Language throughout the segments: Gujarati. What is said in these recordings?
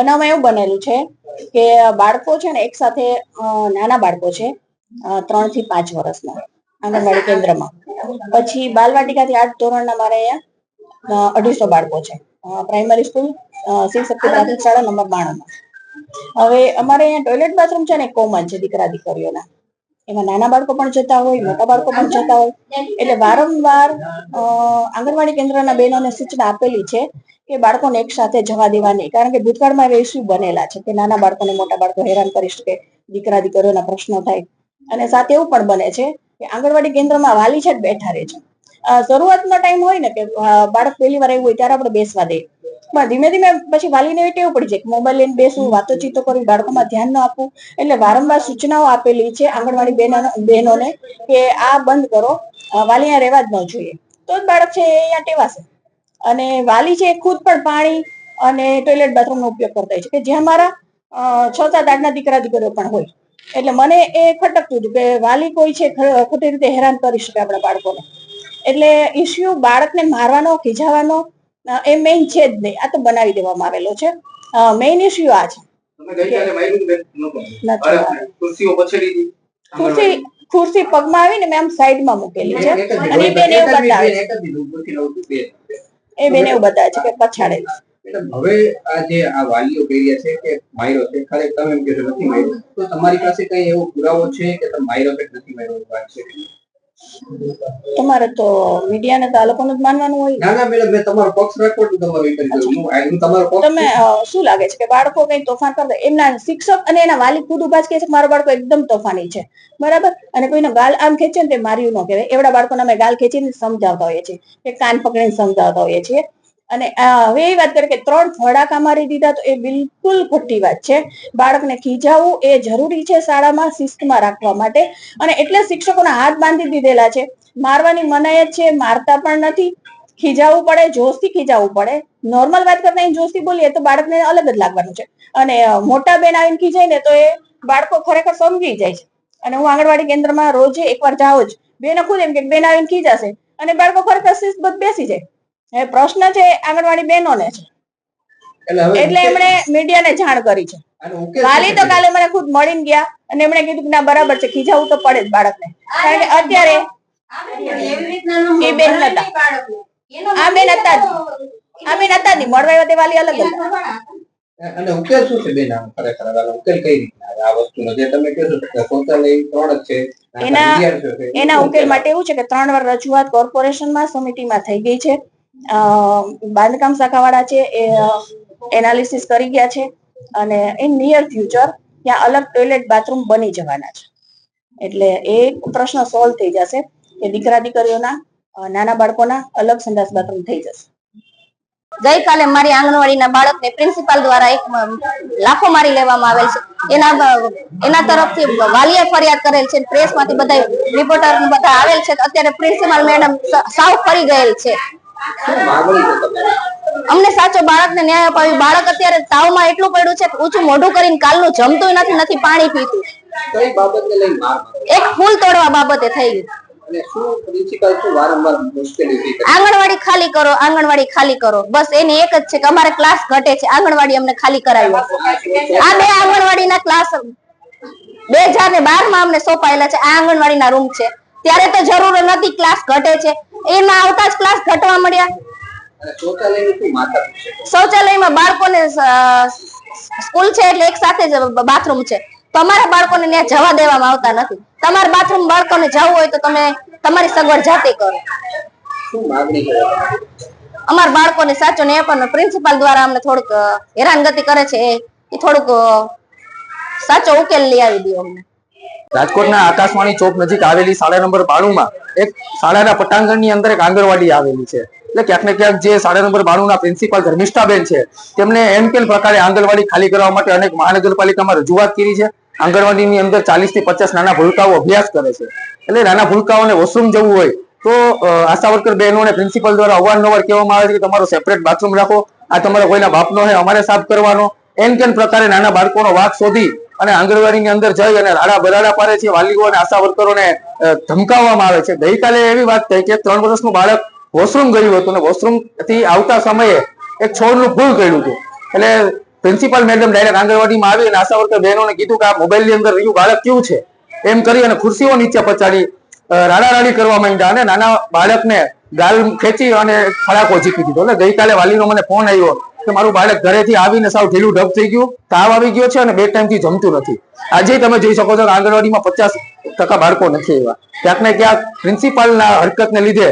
બનાવમાં એવું બનેલું છે કે બાળકો છે ને એક સાથે નાના બાળકો છે ત્રણથી પાંચ વર્ષના આંગણવાડી કેન્દ્રમાં. પછી બાલવાટિકાથી આઠ ધોરણના મારે અહીંયા અઢીસો બાળકો છે. પ્રાઇમરી સ્કૂલ શિવ શક્તિ પ્રાથમિક શાળા નંબર બાણુંમાં. હવે અમારે અહીંયા ટોયલેટ બાથરૂમ છે ને કોમન છે દીકરા દીકરીઓના એમાં નાના બાળકો પણ જતા હોય, મોટા બાળકો પણ જતા હોય. એટલે વારંવાર આંગણવાડી કેન્દ્રના બહેનોને સૂચના આપેલી છે કે બાળકોને એક સાથે જવા દેવા નહીં કારણ કે ભૂતકાળમાં એવા ઇસ્યુ બનેલા છે કે નાના બાળકોને મોટા બાળકો હેરાન કરી શકે, દીકરા દીકરીઓના પ્રશ્નો થાય. અને સાથે એવું પણ બને છે કે આંગણવાડી કેન્દ્રમાં વાલી છે બેઠા રહે છે. શરૂઆતનો ટાઈમ હોય ને કે બાળક પહેલી વાર આવ્યું હોય ત્યારે આપણે બેસવા દઈએ. પણ ધીમે ધીમે પછી વાલીને એવી ટેવ પડી જાય કે મોબાઈલ લઈને બેસવું વાતોચીતો કરવી બાળકોમાં ધ્યાન ન આપવું. એટલે વારંવાર સૂચનાઓ આપેલી છે આંગણવાડી બહેનો બહેનોને કે આ બંધ કરો વાલી અહીંયા રહેવા જ ન જોઈએ. તો જ બાળક છે એ અહીંયા ટેવાશે. અને વાલી છે ખુદ પણ પાણી અને ટોયલેટ બાથરૂમનો ઉપયોગ કરતા હોય છે. કે જ્યાં મારા છ સાત આઠના દીકરા દીકરીઓ પણ હોય. એટલે મને એ ખટકતું હતું કે વાલી કોઈ છે ખોટી રીતે હેરાન કરી શકે આપણા બાળકોને. એટલે ઇસ્યુ બાળકને મારવાનો ખીજાવાનો એ મેઇન છે જ નહીં. આ તો બનાવી દેવામાં આવેલો છે. મેઇન ઇસ્યુ આ છે. ખુરશી ખુરશી પગમાં આવીને મેં આમ સાઈડમાં મૂકેલી છે. અને એ બેન એવું બતાવે. એ બેન એવું બતાવે છે કે પછાડે. હવે આ જે આ વાલીઓ કહી રહ્યા છે કે માયરો છે ખરેખર તમે એમ કહેશો નથી માયરો તો તમારી પાસે કઈ એવો પુરાવો છે કે તમે માયરો કે નથી માયરો વાત છે. તમારે તો મીડિયાને તો આ લોકોનું જ માનવાનું હોય. ના ના મેડમ મેં તમારો પક્ષ રાખો તો તમારો એ કરી દઉં. હું તમારો પક્ષ તમે શું લાગે છે કે બાળકો કઈ તોફાન કરતા? એમના શિક્ષક અને એના વાલી ખુદ ઊભા જ કહે છે કે મારો બાળકો એકદમ તોફાની છે. બરાબર? અને કોઈનો ગાલ આમ ખેંચે ને તે માર્યું ન કહેવાય. એવડા બાળકોને અમે ગાલ ખેંચીને સમજાવતા હોઈએ છીએ. કે કાન પકડીને સમજાવતા હોઈએ છીએ. અને હવે એ વાત કરીએ કે ત્રણ ફડાકા મારી દીધા તો એ બિલકુલ ખોટી વાત છે. બાળકને ખીજાવવું એ જરૂરી છે શાળામાં શિસ્તમાં રાખવા માટે. અને એટલે શિક્ષકોના હાથ બાંધી દીધેલા છે. મારવાની મનાય છે, મારતા પણ નથી. ખીજાવવું પડે, જોશથી ખીજાવવું પડે. નોર્મલ વાત કરતા અહીં જોશથી બોલીએ તો બાળકને અલગ જ લાગવાનું છે. અને મોટા બેન આવીને ખીજાય ને તો એ બાળકો ખરેખર સમજી જાય છે. અને હું આંગણવાડી કેન્દ્રમાં રોજે એકવાર જાઉં જ. બેન ખુદ એમ કે બેન આવીને ખીજાશે. અને બાળકો ખરેખર શિસ્તબદ્ધ બેસી જાય. હવે પ્રશ્ન છે આંગણવાડી બહેનોને છે. એટલે એમણે મીડિયાને જાણ કરી છે. વાલી તો કાલે મને ખુદ મળીને ગયા અને એમણે કીધું કે ના બરાબર છે ખીજાવું તો પડે જ બાળકને. કારણ કે અત્યારે એ બેન હતા આ બેન હતા જ. આ બેન હતા જ મળવા તે વાલી અલગ હતા. અને ઉકેલ શું છે બેન આમ ખરેખર? આનો ઉકેલ કઈ રીતના આ વસ્તુનો જે તમે કહો છો શૌચાલય ત્રણ જ છે. એના- એના ઉકેલ માટે એવું છે કે ત્રણ વાર રજૂઆત કોર્પોરેશનમાં સમિતિમાં થઈ ગઈ છે. બાંધકામ શાખાવાળા છે એ એનાલિસિસ કરી ગયા છે અને ઇન નિયર ફ્યુચર ત્યાં અલગ ટોયલેટ બાથરૂમ બની જવાના છે. એટલે એ પ્રશ્ન સોલ્વ થઈ જશે કે દીકરા દીકરીઓના નાના બાળકોના અલગ સંડાસ બાથરૂમ થઈ જશે. ગઈકાલે મારી આંગણવાડીના બાળકને પ્રિન્સિપાલ દ્વારા એક લાફો મારી લેવામાં આવેલ છે. એના એના તરફથી વાલીએ ફરિયાદ કરેલ છે. પ્રેસમાંથી બધા રિપોર્ટર બધા આવેલ છે. અત્યારે પ્રિન્સિપાલ મેડમ સાવ ફરી ગયેલ છે? અમને સાચો બાળકને ન્યાય અપાવી બાળક અત્યારે તાવમાં એટલું પડ્યું છે ઊંચું મોઢું કરીને કાલનું જમતું નથી નથી પાણી પીતું? એક ફૂલ તોડવા બાબતે થઈ? આંગણવાડી ખાલી કરો આંગણવાડી ખાલી કરો. બસ એની એક જ છે કે અમારે ક્લાસ ઘટે છે. આંગણવાડી અમને ખાલી કરાવી આ બે આંગણવાડીના ક્લાસ બે હજાર ને બારમાં અમને સોંપાયેલા છે. આ આંગણવાડીના રૂમ છે. ત્યારે તો જરૂર નથી ક્લાસ ઘટે છે. એમાં આવતા જ ક્લાસ ઘટવા મળ્યા? શૌચાલયમાં બાળકોને સ્કૂલ છે એટલે એક સાથે જ બાથરૂમ છે. તમારા બાળકોને ત્યાં જવા દેવામાં આવતા નથી. તમારા બાથરૂમ બાળકોને જવું હોય તો તમે તમારી સગવડ જાતે કરો? અમારા બાળકોને સાચો ને પણ પ્રિન્સિપાલ દ્વારા અમને થોડુંક હેરાનગતિ કરે છે. એ એ થોડુંક સાચો ઉકેલ લઈ આવી દો અમને. રાજકોટના આકાશવાણી ચોક નજીક આવેલી શાળા નંબર બાણું માં એક શાળાના પટાંગણની અંદર એક આંગણવાડી આવેલી છે. એટલે ક્યાંક ને ક્યાંક જે શાળા નંબર બાણું ના પ્રિન્સિપાલ ધર્મિષ્ઠાબેન છે એમ કેમ પ્રકારે આંગણવાડી ખાલી કરવા માટે અનેક મહાનગરપાલિકામાં રજૂઆત કરી છે. આંગણવાડીની અંદર ચાલીસથી પચાસ નાના ભૂલકાઓ અભ્યાસ કરે છે. એટલે નાના ભૂલકાઓને વોશરૂમ જવું હોય તો આશા વર્કર બહેનોને પ્રિન્સિપલ દ્વારા અવારનવાર કહેવામાં આવે છે કે તમારો સેપરેટ બાથરૂમ રાખો. આ તમારા કોઈના બાપનો છે અમારે સાફ કરવાનો. એમ કેમ પ્રકારે નાના બાળકોનો વાક શોધી અને આંગણવાડીની અંદર જઈ અને રાડા બરાડા પાડે છે, વાલીઓ અને આશા વર્કરોને ધમકાવવામાં આવે છે. ગઈકાલે એવી વાત થઈ કે ત્રણ વર્ષનું બાળક વોશરૂમ ગયું હતું અને વોશરૂમથી આવતા સમયે એક છોડનું ભૂલ કર્યું હતું. એટલે પ્રિન્સિપાલ મેડમ ડાયરેક્ટ આંગણવાડીમાં આવી અને આશા વર્કર બહેનોને કીધું કે આ મોબાઈલની અંદર રહ્યું બાળક કેવું છે? એમ કરી અને ખુરશીઓ નીચે પચાડી રાડા રાડી કરવા માંડ્યા અને નાના બાળકને ગાલ ખેંચી અને ફડાકો ઝીકી દીધો. એટલે ગઈકાલે વાલીનો મને ફોન આવ્યો કે મારું બાળક ઘરેથી આવીને સાવ ઢીલું ઢબ થઈ ગયું, તાવ આવી ગયો છે અને બે ટાઈમથી જમતું નથી. આજે તમે જોઈ શકો છો કે આંગણવાડીમાં પચાસ ટકા બાળકો નથી એવા. ક્યાંક ને ક્યાંક પ્રિન્સિપાલના હરકતને લીધે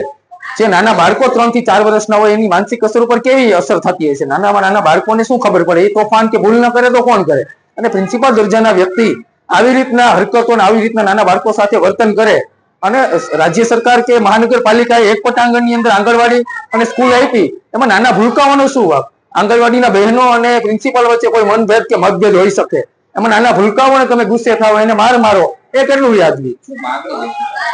જે નાના બાળકો ત્રણથી ચાર વર્ષના હોય એની માનસિક અસર ઉપર કેવી અસર થતી હશે? નાનામાં નાના બાળકોને શું ખબર પડે? એ તોફાન કે ભૂલ ન કરે તો કોણ કરે? અને પ્રિન્સિપાલ દરજાના વ્યક્તિ આવી રીતના હરકતો આવી રીતના નાના બાળકો સાથે વર્તન કરે અને રાજ્ય સરકાર કે મહાનગરપાલિકાએ એક પટાંગણની અંદર આંગણવાડી અને સ્કૂલ આપી, એમાં નાના ભૂલકાઓનો શું વાંક આંગણવાડીના બહેનો અને પ્રિન્સિપાલ વચ્ચે કોઈ મનભેદ કે મતભેદ હોઈ શકે. એમાં નાના ભૂલકાઓને તમે ગુસ્સે થાવ એને માર મારો. એ કેટલું વ્યાજબી?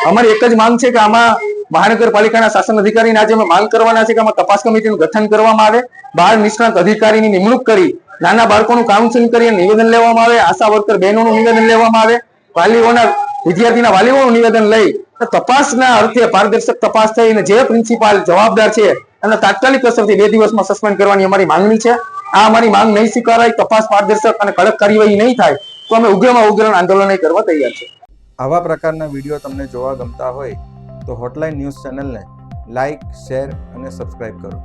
અમારી એક જ માંગ છે કે આમાં મહાનગરપાલિકાના શાસન અધિકારીને આજે અમે માંગ કરવાના છે કે આમાં તપાસ કમિટીનું ગઠન કરવામાં આવે. બાળ નિષ્ણાત અધિકારીની નિમણૂક કરી નાના બાળકોનું કાઉન્સિલિંગ કરી નિવેદન લેવામાં આવે. આશા વર્કર બહેનોનું નિવેદન લેવામાં આવે. વાલીઓના વિદ્યાર્થીના વાલીઓનું નિવેદન લઈ. તપાસના અર્થે પારદર્શક તપાસ થઈ અને જે પ્રિન્સિપાલ જવાબદાર છે એમને તાત્કાલિક અસરથી બે દિવસમાં સસ્પેન્ડ કરવાની અમારી માંગણી છે. આ અમારી માંગ નહીં સ્વીકારાય, તપાસ પારદર્શક અને કડક કાર્યવાહી નહીં થાય, તો અમે ઉગ્રમાં ઉગ્ર આંદોલન કરવા તૈયાર છે આવા પ્રકારના વીડિયો તમને જોવા ગમતા હોય તો હોટલાઇન ન્યૂઝ ચેનલને લાઇક શેર અને સબસ્ક્રાઇબ કરો.